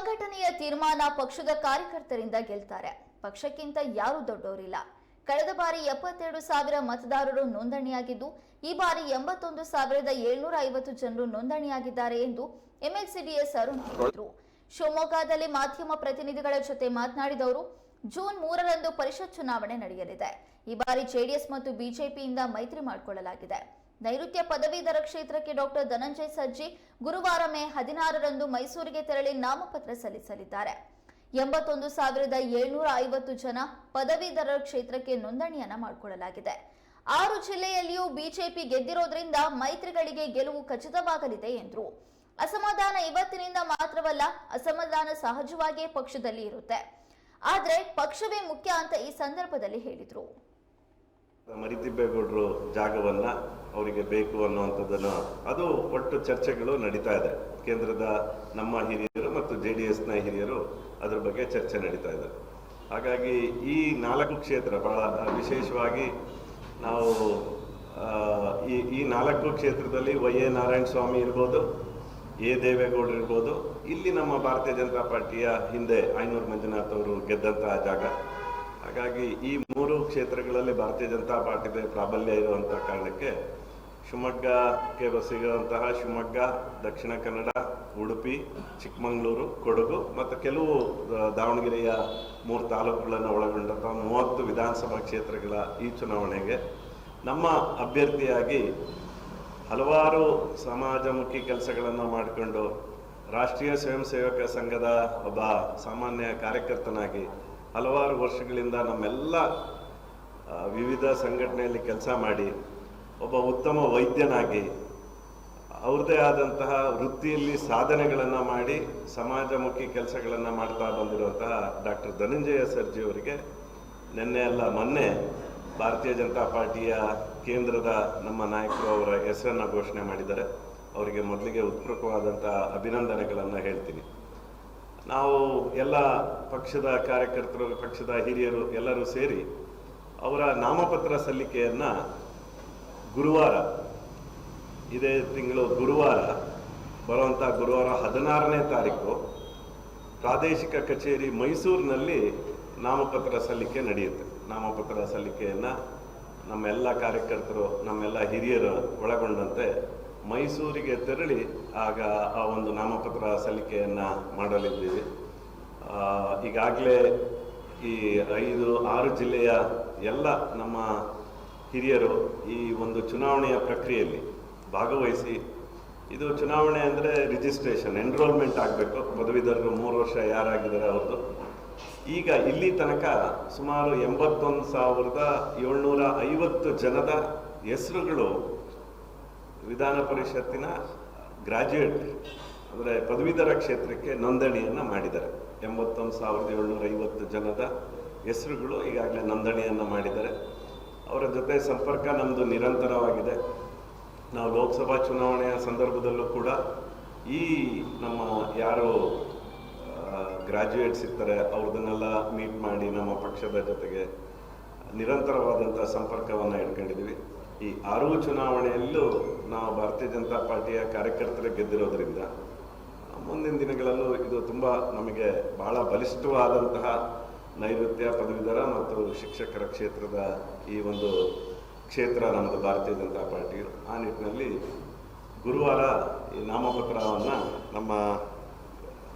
ಸಂಘಟನೆಯ ತೀರ್ಮಾನ ಪಕ್ಷದ ಕಾರ್ಯಕರ್ತರಿಂದ ಗೆಲ್ತಾರೆ. ಪಕ್ಷಕ್ಕಿಂತ ಯಾರೂ ದೊಡ್ಡವರಿಲ್ಲ ಕಳೆದ ಬಾರಿ ಎಪ್ಪತ್ತೆರಡು ಸಾವಿರ ಮತದಾರರು ನೋಂದಣಿಯಾಗಿದ್ದು, ಈ ಬಾರಿ ಎಂಬತ್ತೊಂದು ಸಾವಿರದ ಏಳ್ನೂರ ಐವತ್ತು ಜನರು ನೋಂದಣಿಯಾಗಿದ್ದಾರೆ ಎಂದು ಎಂಎಲ್ಸಿಡಿಎಸ್ ಅರುಣ್ ಹೇಳಿದರು. ಶಿವಮೊಗ್ಗದಲ್ಲಿ ಮಾಧ್ಯಮ ಪ್ರತಿನಿಧಿಗಳ ಜೊತೆ ಮಾತನಾಡಿದವರು, ಜೂನ್ ಮೂರರಂದು ಪರಿಷತ್ ಚುನಾವಣೆ ನಡೆಯಲಿದೆ. ಈ ಬಾರಿ ಜೆಡಿಎಸ್ ಮತ್ತು ಬಿಜೆಪಿಯಿಂದ ಮೈತ್ರಿ ಮಾಡಿಕೊಳ್ಳಲಾಗಿದೆ. ನೈಋತ್ಯ ಪದವೀಧರ ಕ್ಷೇತ್ರಕ್ಕೆ ಡಾಕ್ಟರ್ ಧನಂಜಯ್ ಸಜ್ಜಿ ಗುರುವಾರ ಮೇ ಹದಿನಾರರಂದು ಮೈಸೂರಿಗೆ ತೆರಳಿ ನಾಮಪತ್ರ ಸಲ್ಲಿಸಲಿದ್ದಾರೆ. ಎಂಬತ್ತೊಂದು ಸಾವಿರದ ಏಳ್ನೂರ ಐವತ್ತು ಜನ ಪದವೀಧರ ಕ್ಷೇತ್ರಕ್ಕೆ ನೋಂದಣಿಯನ್ನ ಮಾಡಿಕೊಳ್ಳಲಾಗಿದೆ. ಆರು ಜಿಲ್ಲೆಯಲ್ಲಿಯೂ ಬಿಜೆಪಿ ಗೆದ್ದಿರೋದ್ರಿಂದ ಮೈತ್ರಿಗಳಿಗೆ ಗೆಲುವು ಖಚಿತವಾಗಲಿದೆ ಎಂದರು. ಅಸಮಾಧಾನ ಇವತ್ತಿನಿಂದ ಮಾತ್ರವಲ್ಲ, ಅಸಮಾಧಾನ ಸಹಜವಾಗಿಯೇ ಪಕ್ಷದಲ್ಲಿ ಇರುತ್ತೆ. ಆದರೆ ಪಕ್ಷವೇ ಮುಖ್ಯ ಅಂತ ಈ ಸಂದರ್ಭದಲ್ಲಿ ಹೇಳಿದ್ರು. ಮರಿತಿಬ್ಬೇಗೌಡರು ಜಾಗವನ್ನ ಅವರಿಗೆ ಬೇಕು ಅನ್ನುವಂಥದ್ದನ್ನು ಅದು ಒಟ್ಟು ಚರ್ಚೆಗಳು ನಡೀತಾ ಇದೆ. ಕೇಂದ್ರದ ನಮ್ಮ ಹಿರಿಯರು ಮತ್ತು ಜೆ ಡಿ ಎಸ್ನ ಹಿರಿಯರು ಅದರ ಬಗ್ಗೆ ಚರ್ಚೆ ನಡೀತಾ ಇದೆ. ಹಾಗಾಗಿ ಈ ನಾಲ್ಕು ಕ್ಷೇತ್ರ ಬಹಳ ವಿಶೇಷವಾಗಿ ನಾವು ಈ ಈ ನಾಲ್ಕು ಕ್ಷೇತ್ರದಲ್ಲಿ ವೈ ಎ ನಾರಾಯಣ ಸ್ವಾಮಿ ಇರ್ಬೋದು, ಎ ದೇವೇಗೌಡರು ಇರ್ಬೋದು, ಇಲ್ಲಿ ನಮ್ಮ ಭಾರತೀಯ ಜನತಾ ಪಾರ್ಟಿಯ ಹಿಂದೆ ಐನೂರು ಮಂಜುನಾಥ್ ಅವರು ಗೆದ್ದಂತಹ ಜಾಗ. ಹಾಗಾಗಿ ಈ ಮೂರು ಕ್ಷೇತ್ರಗಳಲ್ಲಿ ಭಾರತೀಯ ಜನತಾ ಪಾರ್ಟಿಗೆ ಪ್ರಾಬಲ್ಯ ಇರುವಂತಹ ಕಾರಣಕ್ಕೆ ಶಿವಮೊಗ್ಗಕ್ಕೆ ಸಿಗುವಂತಹ ಶಿವಮೊಗ್ಗ, ದಕ್ಷಿಣ ಕನ್ನಡ, ಉಡುಪಿ, ಚಿಕ್ಕಮಗಳೂರು, ಕೊಡಗು ಮತ್ತು ಕೆಲವು ದಾವಣಗೆರೆಯ ಮೂರು ತಾಲೂಕುಗಳನ್ನು ಒಳಗೊಂಡಂತಹ ಮೂವತ್ತು ವಿಧಾನಸಭಾ ಕ್ಷೇತ್ರಗಳ ಈ ಚುನಾವಣೆಗೆ ನಮ್ಮ ಅಭ್ಯರ್ಥಿಯಾಗಿ ಹಲವಾರು ಸಮಾಜಮುಖಿ ಕೆಲಸಗಳನ್ನು ಮಾಡಿಕೊಂಡು ರಾಷ್ಟ್ರೀಯ ಸ್ವಯಂ ಸೇವಕ ಸಂಘದ ಒಬ್ಬ ಸಾಮಾನ್ಯ ಕಾರ್ಯಕರ್ತನಾಗಿ ಹಲವಾರು ವರ್ಷಗಳಿಂದ ನಮ್ಮೆಲ್ಲ ವಿವಿಧ ಸಂಘಟನೆಯಲ್ಲಿ ಕೆಲಸ ಮಾಡಿ, ಒಬ್ಬ ಉತ್ತಮ ವೈದ್ಯನಾಗಿ, ಅವ್ರದ್ದೇ ಆದಂತಹ ವೃತ್ತಿಯಲ್ಲಿ ಸಾಧನೆಗಳನ್ನು ಮಾಡಿ, ಸಮಾಜಮುಖಿ ಕೆಲಸಗಳನ್ನು ಮಾಡ್ತಾ ಬಂದಿರುವಂತಹ ಡಾಕ್ಟರ್ ಧನಂಜಯ ಸರ್ಜಿ ಅವರಿಗೆ ನಿನ್ನೆ ಅಲ್ಲ, ಮೊನ್ನೆ ಭಾರತೀಯ ಜನತಾ ಪಾರ್ಟಿಯ ಕೇಂದ್ರದ ನಮ್ಮ ನಾಯಕರು ಅವರ ಹೆಸರನ್ನು ಘೋಷಣೆ ಮಾಡಿದ್ದಾರೆ. ಅವರಿಗೆ ಮೊದಲಿಗೆ ಉತ್ಪೂರ್ವಕವಾದಂಥ ಅಭಿನಂದನೆಗಳನ್ನು ಹೇಳ್ತೀನಿ. ನಾವು ಎಲ್ಲ ಪಕ್ಷದ ಕಾರ್ಯಕರ್ತರು, ಪಕ್ಷದ ಹಿರಿಯರು ಎಲ್ಲರೂ ಸೇರಿ ಅವರ ನಾಮಪತ್ರ ಸಲ್ಲಿಕೆಯನ್ನು ಗುರುವಾರ, ಇದೇ ತಿಂಗಳು ಗುರುವಾರ ಬರುವಂಥ ಗುರುವಾರ ಹದಿನಾರನೇ ತಾರೀಕು ಪ್ರಾದೇಶಿಕ ಕಚೇರಿ ಮೈಸೂರಿನಲ್ಲಿ ನಾಮಪತ್ರ ಸಲ್ಲಿಕೆ ನಡೆಯುತ್ತೆ. ನಾಮಪತ್ರ ಸಲ್ಲಿಕೆಯನ್ನು ನಮ್ಮೆಲ್ಲ ಕಾರ್ಯಕರ್ತರು, ನಮ್ಮೆಲ್ಲ ಹಿರಿಯರು ಒಳಗೊಂಡಂತೆ ಮೈಸೂರಿಗೆ ತೆರಳಿ ಆಗ ಆ ಒಂದು ನಾಮಪತ್ರ ಸಲ್ಲಿಕೆಯನ್ನು ಮಾಡಲಿದ್ದೀವಿ. ಈಗಾಗಲೇ ಈ ಐದು, ಆರು ಜಿಲ್ಲೆಯ ಎಲ್ಲ ನಮ್ಮ ಹಿರಿಯರು ಈ ಒಂದು ಚುನಾವಣೆಯ ಪ್ರಕ್ರಿಯೆಯಲ್ಲಿ ಭಾಗವಹಿಸಿ, ಇದು ಚುನಾವಣೆ ಅಂದರೆ ರಿಜಿಸ್ಟ್ರೇಷನ್ ಎನ್ರೋಲ್ಮೆಂಟ್ ಆಗಬೇಕು. ಪದವೀಧರರು ಮೂರು ವರ್ಷ ಯಾರಾಗಿದ್ದಾರೆ ಅವ್ರದ್ದು. ಈಗ ಇಲ್ಲಿ ತನಕ ಸುಮಾರು ಎಂಬತ್ತೊಂದು ಸಾವಿರದ ಏಳ್ನೂರ ಐವತ್ತು ಜನದ ಹೆಸರುಗಳು ವಿಧಾನ ಪರಿಷತ್ತಿನ ಗ್ರಾಜ್ಯುಯೇಟ್ ಅಂದರೆ ಪದವೀಧರ ಕ್ಷೇತ್ರಕ್ಕೆ ನೋಂದಣಿಯನ್ನು ಮಾಡಿದ್ದಾರೆ. ಎಂಬತ್ತೊಂದು ಸಾವಿರದ ಏಳ್ನೂರ ಐವತ್ತು ಜನದ ಹೆಸರುಗಳು ಈಗಾಗಲೇ ನೋಂದಣಿಯನ್ನು ಮಾಡಿದ್ದಾರೆ. ಅವರ ಜೊತೆ ಸಂಪರ್ಕ ನಮ್ಮದು ನಿರಂತರವಾಗಿದೆ. ನಾವು ಲೋಕಸಭಾ ಚುನಾವಣೆಯ ಸಂದರ್ಭದಲ್ಲೂ ಕೂಡ ಈ ನಮ್ಮ ಯಾರು ಗ್ರಾಜ್ಯುಯೇಟ್ಸ್ ಇರ್ತಾರೆ, ಅವ್ರದನ್ನೆಲ್ಲ ಮೀಟ್ ಮಾಡಿ ನಮ್ಮ ಪಕ್ಷದ ಜೊತೆಗೆ ನಿರಂತರವಾದಂಥ ಸಂಪರ್ಕವನ್ನು ಇಟ್ಕೊಂಡಿದ್ದೀವಿ. ಈ ಆರೂ ಚುನಾವಣೆಯಲ್ಲೂ ನಾವು ಭಾರತೀಯ ಜನತಾ ಪಾರ್ಟಿಯ ಕಾರ್ಯಕರ್ತರೇ ಗೆದ್ದಿರೋದ್ರಿಂದ ಮುಂದಿನ ದಿನಗಳಲ್ಲೂ ಇದು ತುಂಬ ನಮಗೆ ಬಹಳ ಬಲಿಷ್ಠವಾದಂತಹ ನೈಋತ್ಯ ಪದವೀಧರ ಮತ್ತು ಶಿಕ್ಷಕರ ಕ್ಷೇತ್ರದ ಈ ಒಂದು ಕ್ಷೇತ್ರ ನಮ್ಮದು ಭಾರತೀಯ ಜನತಾ ಪಾರ್ಟಿ. ಆ ನಿಟ್ಟಿನಲ್ಲಿ ಗುರುವಾರ ಈ ನಾಮಪತ್ರವನ್ನು ನಮ್ಮ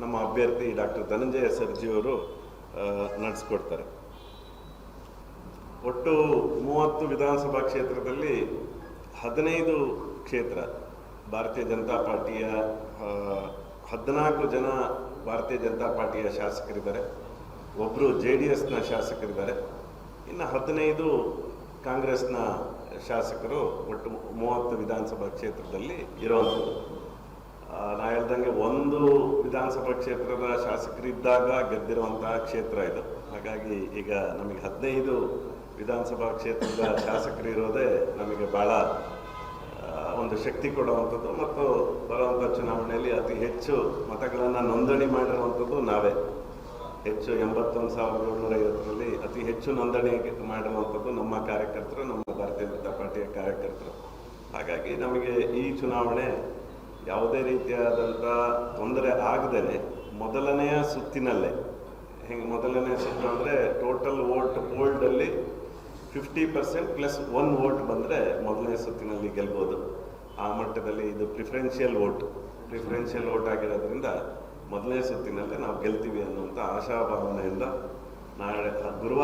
ನಮ್ಮ ಅಭ್ಯರ್ಥಿ ಡಾಕ್ಟರ್ ಧನಂಜಯ ಸರ್ಜಿಯವರು ನಡೆಸ್ಕೊಡ್ತಾರೆ. ಒಟ್ಟು ಮೂವತ್ತು ವಿಧಾನಸಭಾ ಕ್ಷೇತ್ರದಲ್ಲಿ ಹದಿನೈದು ಕ್ಷೇತ್ರ ಭಾರತೀಯ ಜನತಾ ಪಾರ್ಟಿಯ ಹದಿನಾಲ್ಕು ಜನ ಭಾರತೀಯ ಜನತಾ ಪಾರ್ಟಿಯ ಶಾಸಕರಿದ್ದಾರೆ. ಒಬ್ಬರು ಜೆ ಡಿ ಎಸ್ನ ಶಾಸಕರಿದ್ದಾರೆ. ಇನ್ನು ಹದಿನೈದು ಕಾಂಗ್ರೆಸ್ನ ಶಾಸಕರು ಒಟ್ಟು ಮೂವತ್ತು ವಿಧಾನಸಭಾ ಕ್ಷೇತ್ರದಲ್ಲಿ ಇರೋದು ನಾ ಹೇಳ್ದಂಗೆ ಒಂದು ವಿಧಾನಸಭಾ ಕ್ಷೇತ್ರದ ಶಾಸಕರಿದ್ದಾಗ ಗೆದ್ದಿರುವಂತಹ ಕ್ಷೇತ್ರ ಇದು. ಹಾಗಾಗಿ ಈಗ ನಮಗೆ ಹದಿನೈದು ವಿಧಾನಸಭಾ ಕ್ಷೇತ್ರದ ಶಾಸಕರು ಇರೋದೇ ನಮಗೆ ಭಾಳ ಒಂದು ಶಕ್ತಿ ಕೊಡುವಂಥದ್ದು ಮತ್ತು ಬರುವಂಥ ಚುನಾವಣೆಯಲ್ಲಿ ಅತಿ ಹೆಚ್ಚು ಮತಗಳನ್ನು ನೋಂದಣಿ ಮಾಡಿರುವಂಥದ್ದು ನಾವೇ. ಹೆಚ್ಚು ಎಂಬತ್ತೊಂದು ಸಾವಿರದ ಏಳ್ನೂರ ಐವತ್ತರಲ್ಲಿ ಅತಿ ಹೆಚ್ಚು ನೋಂದಣಿ ಮಾಡಿರುವಂಥದ್ದು ನಮ್ಮ ಕಾರ್ಯಕರ್ತರು, ನಮ್ಮ ಭಾರತೀಯ ಜನತಾ ಪಾರ್ಟಿಯ ಕಾರ್ಯಕರ್ತರು. ಹಾಗಾಗಿ ನಮಗೆ ಈ ಚುನಾವಣೆ ಯಾವುದೇ ರೀತಿಯಾದಂಥ ತೊಂದರೆ ಆಗದೇ ಮೊದಲನೆಯ ಸುತ್ತಿನಲ್ಲೇ. ಹೆಂಗೆ ಮೊದಲನೇ ಸುತ್ತು ಅಂದರೆ total vote ಪೋಲ್ಡಲ್ಲಿ fifty percent plus one vote ಬಂದರೆ ಮೊದಲನೇ ಸುತ್ತಿನಲ್ಲಿ ಗೆಲ್ಬೋದು. ಆ ಮಟ್ಟದಲ್ಲಿ ಇದು ಪ್ರಿಫರೆನ್ಷಿಯಲ್ ವೋಟ್ ಪ್ರಿಫರೆನ್ಷಿಯಲ್ ವೋಟ್ ಆಗಿರೋದ್ರಿಂದ ಮೊದಲನೇ ಸುತ್ತಿನಲ್ಲೇ ನಾವು ಗೆಲ್ತೀವಿ ಅನ್ನುವಂಥ ಆಶಾಭಾವನೆಯಿಂದ ನಾಳೆ, ಗುರುವಾರ